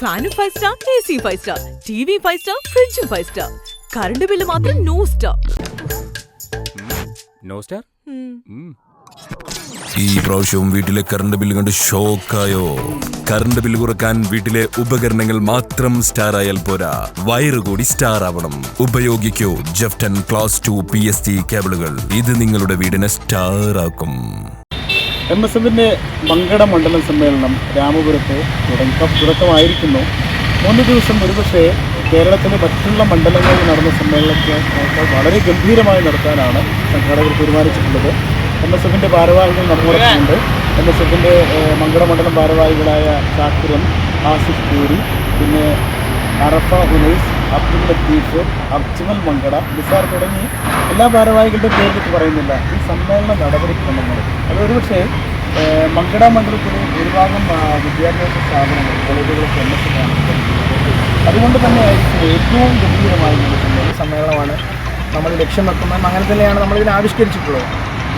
ഫാനും five star A C five star T V five star ഫ്രിഡ്ജും five star current bill മാത്രം no star no star ഈ പ്രാവശ്യവും വീട്ടിലെ കറണ്ട് ബില്ല് കണ്ട് ഷോക്കായോ കറണ്ട് ബില്ല് കുറയ്ക്കാൻ വീട്ടിലെ ഉപകരണങ്ങൾ മാത്രം സ്റ്റാർ ആയാൽ പോരാ. വയറ് കൂടി സ്റ്റാർ ആവണം. ഉപയോഗിക്കൂ ജെഫ്റ്റൻ class two P S T കേബിളുകൾ ഇത് നിങ്ങളുടെ വീടിനെ സ്റ്റാർ ആക്കും. എം എസ് എഫിന്റെ മങ്കട മണ്ഡലം സമ്മേളനം രാമപുരത്ത് തുടക്കം തുടക്കമായിരിക്കുന്നു. മൂന്ന് ദിവസം ഒരുപക്ഷെ കേരളത്തിലെ മറ്റുള്ള മണ്ഡലങ്ങളിൽ നടന്ന സമ്മേളനത്തെ വളരെ ഗംഭീരമായി നടത്താനാണ് സംഘാടകർ തീരുമാനിച്ചിട്ടുള്ളത്. എം എസ് എഫിന്റെ ഭാരവാഹികൾ നമ്മോടൊപ്പമുണ്ട് എം എസ് എഫിന്റെ മങ്കട മണ്ഡലം ഭാരവാഹികളായ ചാക്കുരം ആസിഫ് പൂരി പിന്നെ അറഫ ഹുനൈസ് അബ്ദുൽ ലത്തീഫ് അബ്ജുമൽ മങ്കട നിസാർ തുടങ്ങി എല്ലാ ഭാരവാഹികളുടെ പേരിലേക്ക് പറയുന്നില്ല. ഈ സമ്മേളന നടപടിക്രമങ്ങൾ. അത് ഒരുപക്ഷെ മങ്കട മണ്ഡലത്തിന് ഭൂരിഭാഗം വിദ്യാഭ്യാസ സ്ഥാപനങ്ങൾ എസ് അതുകൊണ്ട് തന്നെ ഏറ്റവും നിൽക്കുന്ന ഒരു സമ്മേളനമാണ് നമ്മൾ ലക്ഷ്യം വെക്കുന്നത്. അങ്ങനെ തന്നെയാണ് നമ്മൾ ഇതിനെ ആവിഷ്കരിച്ചിട്ടുള്ളത്.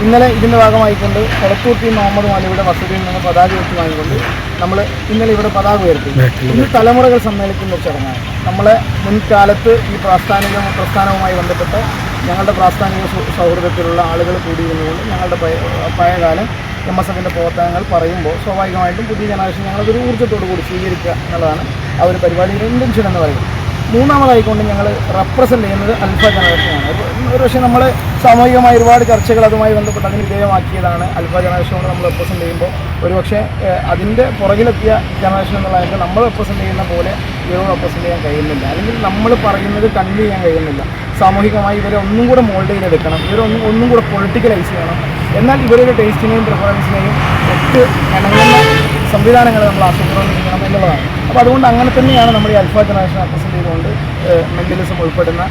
ഇന്നലെ ഇതിന്റെ ഭാഗമായിക്കൊണ്ട് കൊളത്തൂർത്തി മുഹമ്മദ് മാലിയുടെ വസതിയിൽ നിന്ന് പതാക ഉയർത്തുമായിക്കൊണ്ട് വാങ്ങിക്കൊണ്ട് നമ്മൾ ഇന്നലെ ഇവിടെ പതാക ഉയർത്തി. ഇന്ന് തലമുറകൾ സമ്മേളിക്കുന്ന ഒരു ചടങ്ങാണ്. നമ്മളെ മുൻകാലത്ത് ഈ പ്രാസ്ഥാനിക പ്രസ്ഥാനവുമായി ബന്ധപ്പെട്ട് ഞങ്ങളുടെ പ്രാസ്ഥാനിക സൗഹൃദത്തിലുള്ള ആളുകൾ കൂടിയിരുന്നുകൊണ്ട് ഞങ്ങളുടെ പഴയ- പഴയകാലം എം എസ് എഫിന്റെ പ്രവർത്തനങ്ങൾ പറയുമ്പോൾ സ്വാഭാവികമായിട്ടും പുതിയ ജനറേഷൻ ഞങ്ങളതൊരു ഊർജത്തോടു കൂടി സ്വീകരിക്കുക എന്നുള്ളതാണ് ആ ഒരു പരിപാടിയുടെ ഇന്റൻഷൻ എന്ന് പറയുന്നത്. മൂന്നാമതായിക്കൊണ്ട് ഞങ്ങൾ റെപ്രസെന്റ് ചെയ്യുന്നത് അൽഫ ജനറേഷനാണ് ഒരു പക്ഷേ നമ്മൾ സാമൂഹികമായ ഒരുപാട് ചർച്ചകൾ അതുമായി ബന്ധപ്പെട്ട് അതിന് വിധേയമാക്കിയതാണ് അൽഫ ജനറേഷനോട് നമ്മൾ റെപ്രസെന്റ് ചെയ്യുമ്പോൾ. ഒരു പക്ഷേ അതിന്റെ പുറകിലെത്തിയ ജനറേഷൻ എന്നുള്ളതായിട്ട് നമ്മൾ റെപ്രസെന്റ് ചെയ്യുന്ന പോലെ ഇവരോട് റെപ്രസെന്റ് ചെയ്യാൻ കഴിയുന്നില്ല. അല്ലെങ്കിൽ നമ്മൾ പറയുന്നത് കണ്ടു ചെയ്യാൻ കഴിയുന്നില്ല. സാമൂഹികമായി ഇവരെ ഒന്നും കൂടെ മോൾഡ് ചെയ്തെടുക്കണം. ഇവരെ ഒന്നും ഒന്നും കൂടെ പൊളിറ്റിക്കലൈസ് ചെയ്യണം. എന്നാൽ ഇവരുടെ ടേസ്റ്റിനെയും പ്രിഫറൻസിനെയും ഒട്ട് ഇണങ്ങുന്ന സംവിധാനങ്ങൾ നമ്മൾ ആസൂത്രണം ചെയ്യണം എന്നുള്ളതാണ്. അപ്പോൾ അതുകൊണ്ട് അങ്ങനെ തന്നെയാണ് നമ്മൾ ഈ അൽഫ ജനറേഷൻ റെപ്രസെന്റ് ചെയ്തുകൊണ്ട് മെന്റലിസം ഉൾപ്പെടുന്ന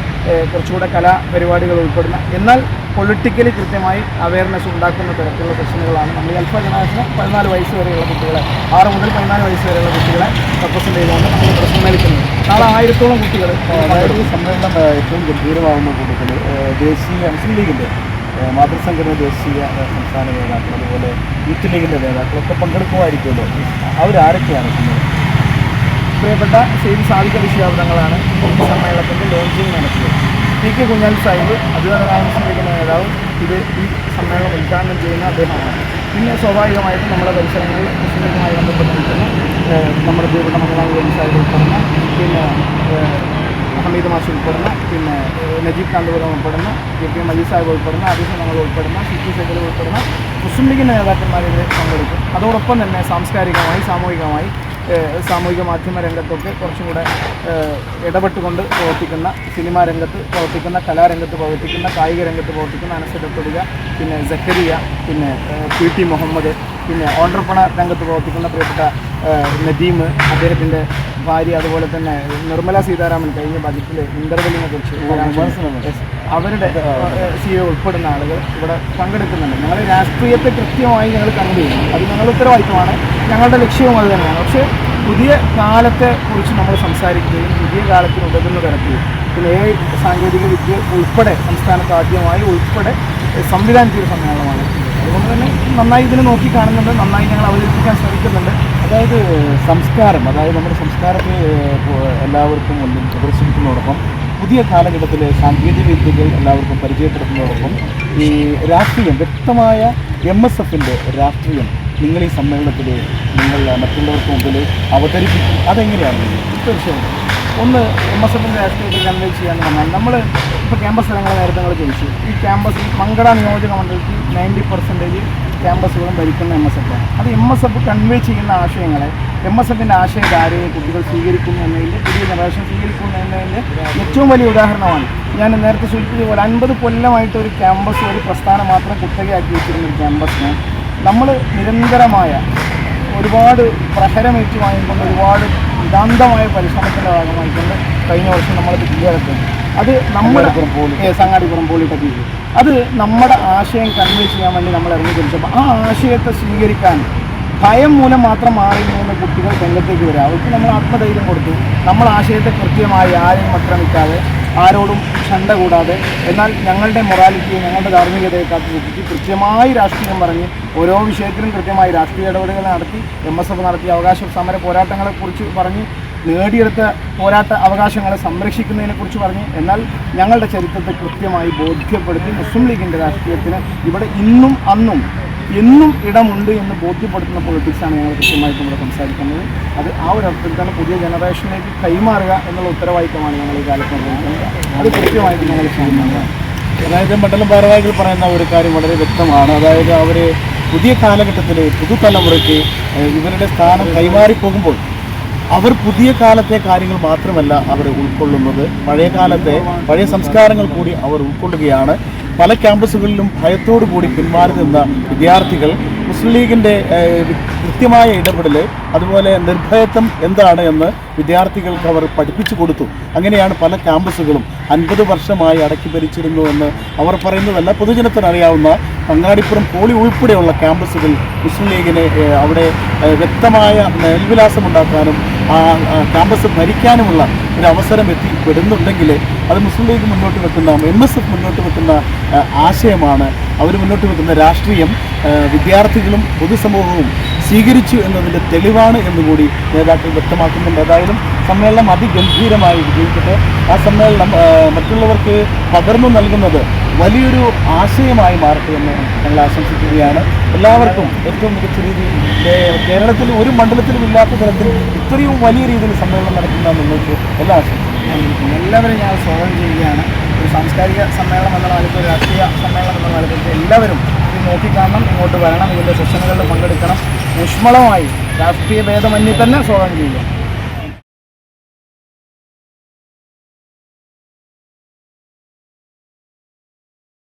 കുറച്ചുകൂടെ കലാപരിപാടികൾ ഉൾപ്പെടുന്ന എന്നാൽ പൊളിറ്റിക്കലി കൃത്യമായി അവയർനെസ് ഉണ്ടാക്കുന്ന തരത്തിലുള്ള സെഷനുകളാണ് നമ്മൾ ഈ അൽഫ ജനറേഷന് പതിനാല് വയസ്സ് വരെയുള്ള കുട്ടികളെ ആറ് മുതൽ പതിനാല് വയസ്സ് വരെയുള്ള കുട്ടികളെ റെപ്രസെന്റ് ചെയ്തുകൊണ്ട് നമ്മൾ പ്രസംഗിക്കുന്നത് നാളെ ആയിരത്തോളം കുട്ടികൾ ഈ സമ്മേളനം ഏറ്റവും ഗംഭീരമാകുന്ന കൂട്ടത്തിൽ ദേശീയ മുസ്ലിം ലീഗിന്റെ മാതൃസംഘടന ദേശീയ സംസ്ഥാന നേതാക്കൾ അതുപോലെ യൂത്ത് ലീഗിന്റെ നേതാക്കളൊക്കെ പങ്കെടുക്കുമായിരിക്കുമല്ലോ. അവരാരൊക്കെയാണ് പ്രിയപ്പെട്ട സെയ്ദ് സാധിക തങ്ങളാണ് ഈ സമ്മേളനത്തിന്റെ ലോഞ്ചിങ് നടത്തിയത്. പി കെ കുഞ്ഞാൽ സാഹിബ് മുസ്ലിം നേതാവ് ഇത് ഈ സമ്മേളനം ഉദ്ഘാടനം ചെയ്യുന്ന അദ്ദേഹമാണ്. പിന്നെ സ്വാഭാവികമായിട്ടും നമ്മുടെ പരിസരങ്ങളിൽ മുസ്ലിങ്ങളുമായി ബന്ധപ്പെട്ടിരിക്കുന്ന നമ്മുടെ മംഗളാം ഗോപി സാഹിബ് ഉൾപ്പെടുന്ന പിന്നെ ഹമീദ് മാഷ് ഉൾപ്പെടുന്ന പിന്നെ നജീബ് കാന്തപുരം ഉൾപ്പെടുന്ന കെ പി മജീദ് സാഹിബ് ഉൾപ്പെടുന്ന ആദിസ് ഞങ്ങൾ ഉൾപ്പെടുന്ന സി പി സൈക്കിൾ ഉൾപ്പെടുന്ന മുസ്ലിം ലീഗിന്റെ നേതാക്കന്മാരെതിരെ പങ്കെടുക്കും. അതോടൊപ്പം തന്നെ സാംസ്കാരികമായി സാമൂഹികമായി സാമൂഹിക മാധ്യമ രംഗത്തൊക്കെ കുറച്ചും കൂടെ ഇടപെട്ടുകൊണ്ട് പ്രവർത്തിക്കുന്ന സിനിമാ രംഗത്ത് പ്രവർത്തിക്കുന്ന കലാരംഗത്ത് പ്രവർത്തിക്കുന്ന കായിക രംഗത്ത് പ്രവർത്തിക്കുന്ന അനസരത്തൊടുക പിന്നെ ജക്കരിയ പിന്നെ പി ടി മുഹമ്മദ് പിന്നെ ഓണ്ടർപ്രണ രംഗത്ത് പ്രവർത്തിക്കുന്ന പ്രിയപ്പെട്ട നദീം അദ്ദേഹത്തിന്റെ ഭാര്യ അതുപോലെ തന്നെ നിർമ്മല സീതാരാമൻ കഴിഞ്ഞ ബജറ്റിൽ ഇന്റർവെല്ലിനെ കുറിച്ച് അവരുടെ സി ഒ ഉൾപ്പെടുന്ന ആളുകൾ ഇവിടെ പങ്കെടുക്കുന്നുണ്ട്. ഞങ്ങൾ രാഷ്ട്രീയത്തെ കൃത്യമായി ഞങ്ങൾ കണ്ടു അത് ഞങ്ങളുടെ ഉത്തരവാദിത്വമാണ്. ഞങ്ങളുടെ ലക്ഷ്യവും അത് തന്നെയാണ്. പക്ഷേ പുതിയ കാലത്തെ കുറിച്ച് നമ്മൾ സംസാരിക്കുകയും പുതിയ കാലത്തിന് ഉതകുന്ന തരത്തിൽ പിന്നെ ഏ സാങ്കേതിക വിദ്യ ഉൾപ്പെടെ സംസ്ഥാനത്ത് ആദ്യമായി ഉൾപ്പെടെ സംവിധാനത്തിൽ സമ്മേളനമാണ് അതുകൊണ്ട് തന്നെ നന്നായി ഇതിനെ നോക്കി കാണുന്നുണ്ട്. നന്നായി ഞങ്ങൾ അവതരിപ്പിക്കാൻ ശ്രമിക്കുന്നുണ്ട്. അതായത് സംസ്കാരം അതായത് നമ്മുടെ സംസ്കാരത്തെ എല്ലാവർക്കും മുന്നിൽ പ്രദർശിപ്പിക്കുന്നതോടൊപ്പം പുതിയ കാലഘട്ടത്തിലെ സാങ്കേതിക വിദ്യകൾ എല്ലാവർക്കും പരിചയപ്പെടുത്തുന്നതോടൊപ്പം ഈ രാഷ്ട്രീയം വ്യക്തമായ എം എസ് എഫിന്റെ രാഷ്ട്രീയം നിങ്ങൾ ഈ സമ്മേളനത്തിൽ നിങ്ങൾ മറ്റുള്ളവർക്ക് മുമ്പിൽ അവതരിപ്പിക്കും. അതെങ്ങനെയാണ്? തീർച്ചയായും. ഒന്ന് എം എസ് എഫിന്റെ രാഷ്ട്രീയത്തിൽ കൺവേ ചെയ്യാൻ പറഞ്ഞാൽ നമ്മൾ ഇപ്പോൾ ക്യാമ്പസ് ഞങ്ങൾ നേരത്തെ നിങ്ങൾ ചോദിച്ചു ഈ ക്യാമ്പസ് മങ്കട നിയോജക മണ്ഡലത്തിൽ നയന്റി പെർസെന്റേജ് ക്യാമ്പസുകളും ഭരിക്കുന്ന എം എസ് എഫ് ആണ്. അത് എം എസ് എഫ് കൺവേ ചെയ്യുന്ന ആശയങ്ങളെ എം എസ് എഫിന്റെ ആശയധാരയെ കുട്ടികൾ സ്വീകരിക്കുന്നു എന്നതിന്റെ പുതിയ ജനറേഷൻ സ്വീകരിക്കുന്നു എന്നതിന്റെ ഏറ്റവും വലിയ ഉദാഹരണമാണ്. ഞാൻ നേരത്തെ സൂചിപ്പിച്ച പോലെ അൻപത് കൊല്ലമായിട്ട് ഒരു ക്യാമ്പസ് ഒരു പ്രസ്ഥാനം മാത്രം കുത്തകയാക്കി വെച്ചിരുന്ന ഒരു ക്യാമ്പസിന് നമ്മൾ നിരന്തരമായ ഒരുപാട് പ്രഹരമേറ്റ് വാങ്ങിക്കൊണ്ട് ഒരുപാട് ഇതാന്തമായ പരിശ്രമത്തിന്റെ ഭാഗമായിക്കൊണ്ട് കഴിഞ്ഞ വർഷം നമ്മളത് കീഴടക്കി അത് നമ്മുടെ അങ്ങാടിപ്പുറം പോളിടെക്നിക്ക് അത് നമ്മുടെ ആശയം കൺവേ ചെയ്യാൻ വേണ്ടി നമ്മൾ ഇറങ്ങി തിരിച്ചപ്പോൾ ആ ആശയത്തെ സ്വീകരിക്കാൻ ഭയം മൂലം മാത്രം മാറി പോകുന്ന കുട്ടികൾ രംഗത്തേക്ക് വരിക അവർക്ക് നമ്മൾ ആത്മധൈര്യം കൊടുത്തു. നമ്മൾ ആശയത്തെ കൃത്യമായി ആരെയും ആക്രമിക്കാതെ ആരോടും ഷണ്ട കൂടാതെ എന്നാൽ ഞങ്ങളുടെ മൊറാലിറ്റിയെ ഞങ്ങളുടെ ധാർമ്മികതയെ കാത്തുസൂക്ഷിച്ച് കൃത്യമായി രാഷ്ട്രീയം പറഞ്ഞ് ഓരോ വിഷയത്തിലും കൃത്യമായി രാഷ്ട്രീയ ഇടപെടലുകൾ നടത്തി എം എസ് എഫ് നടത്തിയ അവകാശ സമര പോരാട്ടങ്ങളെക്കുറിച്ച് പറഞ്ഞ് നേടിയെടുത്ത പോരാട്ട അവകാശങ്ങളെ സംരക്ഷിക്കുന്നതിനെ കുറിച്ച് പറഞ്ഞ്. എന്നാൽ ഞങ്ങളുടെ ചരിത്രത്തെ കൃത്യമായി ബോധ്യപ്പെടുത്തി മുസ്ലിം ലീഗിന്റെ രാഷ്ട്രീയത്തിന് ഇവിടെ ഇന്നും അന്നും എന്നും ഇടമുണ്ട് എന്ന് ബോധ്യപ്പെടുത്തുന്ന പൊളിറ്റിക്സാണ് ഞങ്ങൾ കൃത്യമായിട്ട് ഇവിടെ സംസാരിക്കുന്നത്. അത് ആ ഒരു അർത്ഥത്തിൽ തന്നെ പുതിയ ജനറേഷനിലേക്ക് കൈമാറുക എന്നുള്ള ഉത്തരവാദിത്തമാണ് ഞങ്ങൾ ഈ കാലത്ത് നിർവഹിക്കുന്നത്. അത് കൃത്യമായിട്ട് ഞങ്ങൾ ചെയ്യുന്നുണ്ട്. അതായത് മണ്ഡലം ഭാരവാഹികൾ പറയുന്ന ഒരു കാര്യം വളരെ വ്യക്തമാണ്. അതായത് അവർ പുതിയ കാലഘട്ടത്തിൽ പുതുതലമുറയ്ക്ക് ഇവരുടെ സ്ഥാനം കൈമാറി പോകുമ്പോൾ അവർ പുതിയ കാലത്തെ കാര്യങ്ങൾ മാത്രമല്ല അവർ ഉൾക്കൊള്ളുന്നത്. പഴയ കാലത്തെ പഴയ സംസ്കാരങ്ങൾ കൂടി അവർ ഉൾക്കൊള്ളുകയാണ്. പല ക്യാമ്പസുകളിലും ഭയത്തോടു കൂടി പിന്മാറി നിന്ന വിദ്യാർത്ഥികൾ മുസ്ലിം ലീഗിന്റെ കൃത്യമായ ഇടപെടൽ അതുപോലെ നിർഭയത്വം എന്താണ് എന്ന് വിദ്യാർത്ഥികൾക്ക് അവർ പഠിപ്പിച്ചു കൊടുത്തു. അങ്ങനെയാണ് പല ക്യാമ്പസുകളും അൻപത് വർഷമായി അടക്കി ഭരിച്ചിരുന്നു എന്ന് അവർ പറയുന്നതല്ല. പൊതുജനത്തിന് അറിയാവുന്ന അങ്ങാടിപ്പുറം പോളി ഉൾപ്പെടെയുള്ള ക്യാമ്പസുകൾ മുസ്ലിം ലീഗിന് അവിടെ വ്യക്തമായ മേൽവിലാസമുണ്ടാക്കാനും ആ ക്യാമ്പസ് ഭരിക്കാനുമുള്ള ഒരു അവസരം എത്തിപ്പെടുന്നുണ്ടെങ്കിൽ അത് മുസ്ലിം ലീഗ് മുന്നോട്ട് വെക്കുന്ന എം എസ് എഫ് മുന്നോട്ട് വെക്കുന്ന ആശയമാണ്. അവർ മുന്നോട്ട് വെക്കുന്ന രാഷ്ട്രീയം വിദ്യാർത്ഥികളും പൊതുസമൂഹവും സ്വീകരിച്ചു എന്നതിന്റെ തെളിവാണ് എന്നുകൂടി നേതാക്കൾ വ്യക്തമാക്കുന്നുണ്ട്. ഏതായാലും സമ്മേളനം അതിഗംഭീരമായി വിജയിക്കട്ടെ. ആ സമ്മേളനം മറ്റുള്ളവർക്ക് പകർന്നു നൽകുന്നത് വലിയൊരു ആശയമായി മാറട്ടെ എന്ന് ഞങ്ങൾ ആശംസിക്കുകയാണ്. എല്ലാവർക്കും ഏറ്റവും മികച്ച രീതിയിൽ കേരളത്തിൽ ഒരു മണ്ഡലത്തിലും ഇല്ലാത്ത തരത്തിൽ ഇത്രയും വലിയ രീതിയിൽ സമ്മേളനം നടക്കുന്ന നിങ്ങൾക്ക് എല്ലാ എല്ലാവരും ഞാൻ സ്വാഗതം ചെയ്യുകയാണ്. ഒരു സാംസ്കാരിക സമ്മേളനം എന്ന കാലത്ത് ഒരു രാഷ്ട്രീയ സമ്മേളനം എന്ന കാലത്ത് എല്ലാവരും ഇത് നോക്കിക്കാണണം ഇങ്ങോട്ട് വരണം ഇതിന്റെ സെഷനുകളിൽ പങ്കെടുക്കണം. ഊഷ്മളമായി രാഷ്ട്രീയ ഭേദമന്യേ തന്നെ സ്വാഗതം ചെയ്യുക.